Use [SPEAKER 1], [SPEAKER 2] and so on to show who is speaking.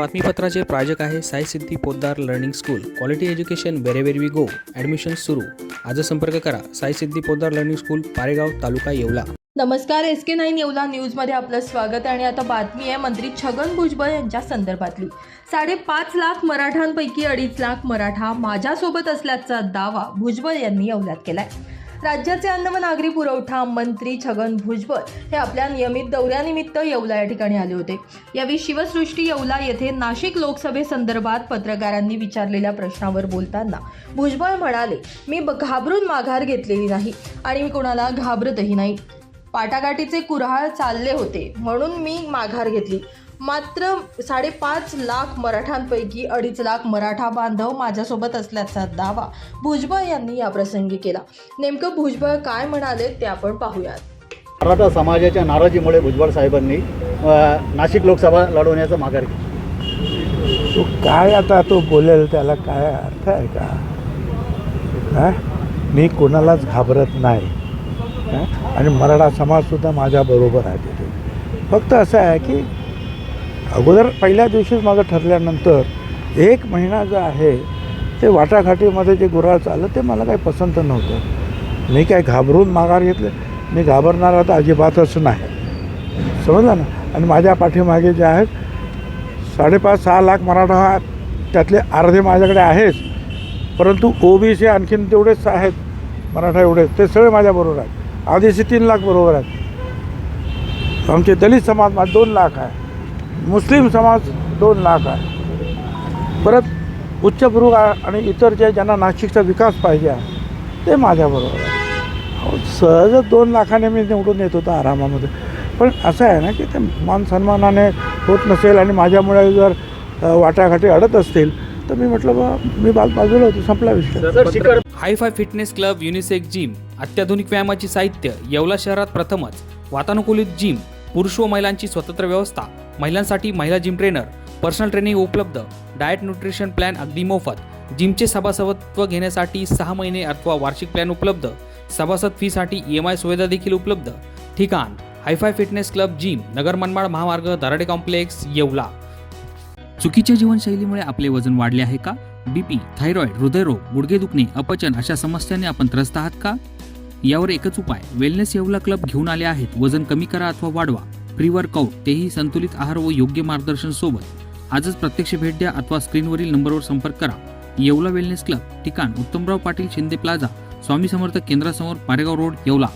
[SPEAKER 1] बातमीपत्राचे प्रायोजक आहे Sai Siddhi Poddar learning school. Quality education wherever we go admission सुरू. आज संपर्क करा. Sai Siddhi Poddar learning school Paregaon taluka Yeola.
[SPEAKER 2] नमस्कार एस के नाईन येवला. न्यूजमध्ये आपलं स्वागत आहे आणि आता बातमी आहे मंत्री छगन भुजबळ यांच्या संदर्भातली. साडेपाच लाख मराठांपैकी अडीच लाख मराठा माझ्यासोबत असल्याचा दावा भुजबळ यांनी येवल्यात केलाय. राज्याचे अन्न व नागरी पुरवठा मंत्री छगन भुजबळ हे आपल्या नियमित दौऱ्यानिमित्त येवला या ठिकाणी आले होते. यावेळी शिवसृष्टी येवला येथे नाशिक लोकसभेसंदर्भात पत्रकारांनी विचारलेल्या प्रश्नावर बोलताना भुजबळ म्हणाले मी ब- घाबरून माघार घेतलेली नाही आणि मी कोणाला घाबरतही नाही. पाटागाटीचे कुऱ्हाळ चालले होते म्हणून मी माघार घेतली. मात्र साडेपाच लाख मराठांपैकी अडीच लाख मराठा बांधव माझ्यासोबत असल्याचा दावा भुजबळ यांनी याप्रसंगी केला. नेमकं भुजबळ काय म्हणाले ते आपण पाहूयात.
[SPEAKER 3] मराठा समाजाच्या नाराजीमुळे भुजबळ साहेबांनी नाशिक लोकसभा लढवण्याचं माघार घेतलं.
[SPEAKER 4] तो काय आता तो बोलेल त्याला काय अर्थ आहे का? हा? मी कोणालाच घाबरत नाही. हा? आणि मराठा समाजसुद्धा माझ्याबरोबर आहे तिथे. फक्त असं आहे की अगोदर पहिल्या दिवशीच माझं ठरल्यानंतर एक महिना जो आहे ते वाटाघाटीमध्ये जे गुराळ चाललं ते मला काही पसंत नव्हतं. मी काय घाबरून माघार घेतले. मी घाबरणार आता अजिबातच नाही. समजलं ना? आणि माझ्या पाठीमागे जे आहेत साडेपाच सहा लाख मराठा त्यातले अर्धे माझ्याकडे आहेच परंतु ओबीसी आणखीन तेवढेच आहेत मराठा एवढेच ते सगळे माझ्याबरोबर आहेत. आदिशी तीन लाख बरोबर आहेत. आमचे दलित समाज माझे दोन लाख आहे. मुस्लिम समाज दोन लाख आहे. परत उच्चभ्रू आणि इतर जे ज्यांना नाशिकचा विकास पाहिजे आहे ते माझ्याबरोबर आहे. सहजच दोन लाखाने मी निवडून येत होतो आरामामध्ये. पण असं आहे ना की ते मान सन्मानाने होत नसेल आणि माझ्यामुळे जर वाटाघाटी अडत असतील तर मी म्हटलं बा मी बाल बाजूला होतो संपला विषय.
[SPEAKER 1] Hi fi fitness club unisex gym अत्याधुनिक व्यायामाची साहित्य येवला शहरात प्रथमच वातानुकूलित जिम पुरुष व महिलांची स्वतंत्र व्यवस्था. महिलांसाठी महिला जिम ट्रेनर पर्सनल ट्रेनिंग उपलब्ध डाएट न्यूट्रिशन प्लॅन अगदी मोफत जिमचे सभासदत्व घेण्यासाठी सहा महिने अथवा वार्षिक प्लॅन उपलब्ध सभासद फीसाठी ई एम आय सुविधा देखील उपलब्ध. ठिकाण hi fi fitness club gym Nagar Manmad महामार्ग दराडे कॉम्प्लेक्स येवला. चुकीच्या जीवनशैलीमुळे आपले वजन वाढले आहे का? बीपी थायरॉइड हृदयरोग गुडघे दुखणे अपचन अशा समस्यांनी आपण त्रस्त आहात का? यावर एकच उपाय वेलनेस येवला क्लब घेऊन आले आहेत वजन कमी करा अथवा वाढवा. प्री वर्कआउट तेही संतुलित आहार व योग्य मार्गदर्शन सोबत. आजच प्रत्यक्ष भेट द्या अथवा स्क्रीनवरील नंबरवर संपर्क करा. येवला वेलनेस क्लब ठिकाण उत्तमराव पाटील शिंदे प्लाझा स्वामी समर्थ केंद्रासमोर पारेगाव रोड येवला.